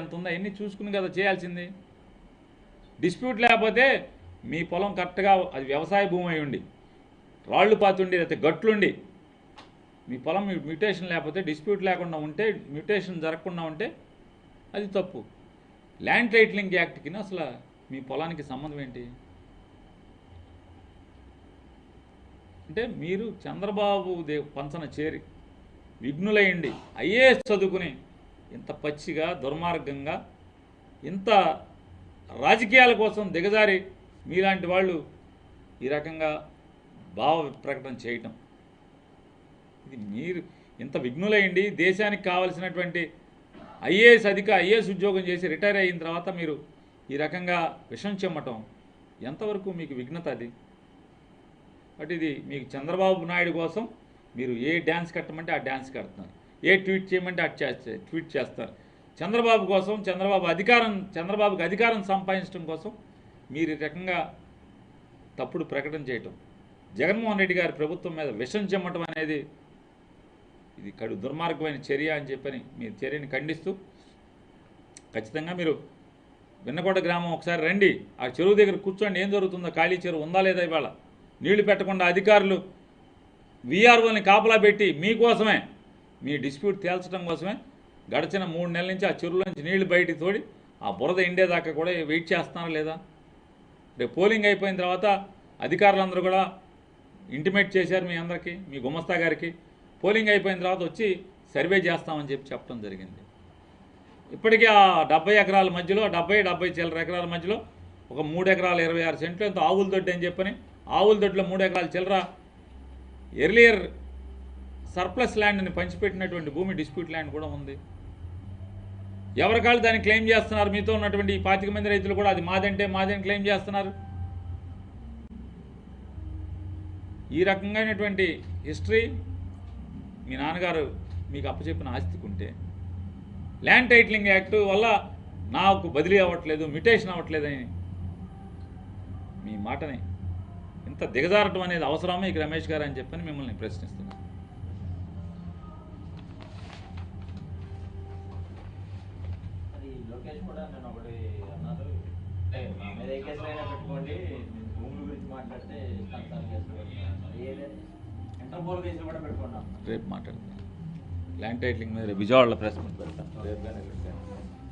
ఎంత ఉందో అవన్నీ చూసుకుని కదా చేయాల్సింది? డిస్ప్యూట్ లేకపోతే మీ పొలం కరెక్ట్గా అది వ్యవసాయ భూమి అయి ఉండి రాళ్ళు పాతుండి లేకపోతే గట్లుండి మీ పొలం మ్యూటేషన్ లేకపోతే డిస్ప్యూట్ లేకుండా ఉంటే మ్యూటేషన్ జరగకుండా ఉంటే అది తప్పు. ల్యాండ్ టైటిలింగ్ యాక్ట్కి అసలు మీ పొలానికి సంబంధం ఏంటి? అంటే మీరు చంద్రబాబు దే పంచన చేరి విఘ్నులయ్యండి ఐఏఎస్ చదువుకుని ఇంత పచ్చిగా దుర్మార్గంగా ఇంత రాజకీయాల కోసం దిగజారి మీలాంటి వాళ్ళు ఈ రకంగా భావ ప్రకటన చేయటం. ఇది మీరు ఇంత విఘ్నులయ్యండి దేశానికి కావలసినటువంటి ఐఏఎస్ అధిక ఐఏఎస్ ఉద్యోగం చేసి రిటైర్ అయిన తర్వాత మీరు ఈ రకంగా విషం చెమ్మటం ఎంతవరకు మీకు విఘ్నత అది? బట్ ఇది మీకు చంద్రబాబు నాయుడు కోసం మీరు ఏ డ్యాన్స్ కట్టమంటే ఆ డ్యాన్స్ కడుతున్నారు. ఏ ట్వీట్ చేయమంటే ఆ చేస్తే ట్వీట్ చేస్తారు. చంద్రబాబు కోసం చంద్రబాబు అధికారం చంద్రబాబుకి అధికారం సంపాదించడం కోసం మీరు ఈ రకంగా తప్పుడు ప్రకటన చేయటం. జగన్మోహన్ రెడ్డి గారి ప్రభుత్వం మీద విషం చెమ్మటం అనేది ఇది కడు దుర్మార్గమైన చర్య అని చెప్పని మీ చర్యని ఖండిస్తూ ఖచ్చితంగా మీరు విన్నకోట గ్రామం ఒకసారి రండి. ఆ చెరువు దగ్గర కూర్చోండి. ఏం జరుగుతుందో? ఖాళీ చెరువు ఉందా లేదా ఇవాళ? నీళ్ళు పెట్టకుండా అధికారులు వీఆర్ఓని కాపలా పెట్టి మీకోసమే మీ డిస్ప్యూట్ తేల్చడం కోసమే గడిచిన మూడు నెలల నుంచి ఆ చెరువులోంచి నీళ్ళు బయటికి తోడి ఆ బురద ఎండేదాకా కూడా వెయిట్ చేస్తున్నారా లేదా? రేపు పోలింగ్ అయిపోయిన తర్వాత అధికారులందరూ కూడా ఇంటిమేట్ చేశారు మీ అందరికీ మీ గుమస్తా గారికి. పోలింగ్ అయిపోయిన తర్వాత వచ్చి సర్వే చేస్తామని చెప్పి చెప్పడం జరిగింది. ఇప్పటికీ ఆ డెబ్బై ఎకరాల మధ్యలో డెబ్బై డెబ్బై చిల్లర ఎకరాల మధ్యలో ఒక మూడు ఎకరాల ఇరవై ఆరు సెంట్లు ఎంతో ఆవుల దొడ్డి అని చెప్పని ఆవుల దొడ్లో మూడు ఎకరాల చిల్లర ఎర్లియర్ సర్ప్లస్ ల్యాండ్ని పంచిపెట్టినటువంటి భూమి డిస్ప్యూట్ ల్యాండ్ కూడా ఉంది. ఎవరికాళ్ళు దాన్ని క్లెయిమ్ చేస్తున్నారు? మీతో ఉన్నటువంటి ఈ పాతిక మంది రైతులు కూడా అది మాదంటే మాదని క్లెయిమ్ చేస్తున్నారు. ఈ రకంగానటువంటి హిస్టరీ మీ నాన్నగారు మీకు అప్పచెప్పిన ఆస్తికి ఉంటే ల్యాండ్ టైటిలింగ్ యాక్ట్ వల్ల నాకు బదిలీ అవ్వట్లేదు మ్యుటేషన్ అవ్వట్లేదని మీ మాటని ఇంత దిగజారటం అనేది అవసరమే? ఇక రమేష్ గారు అని చెప్పని మిమ్మల్ని ప్రశ్నిస్తున్నాను. లోకేష్ కూడా నేను ఒకటి అన్నారు. మా మీద ఏ కేసులు అయినా పెట్టుకోండి భూముల గురించి మాట్లాడితే సంతాన కేసులు ఇంటర్పోల్ కేసులు కూడా పెట్టుకున్నాం రేపు మాట్లాడతాను ల్యాండ్ టైటిలింగ్ మీద విజయవాడలో ప్రెస్ మీట్ పెడతాను రేపు కానీ.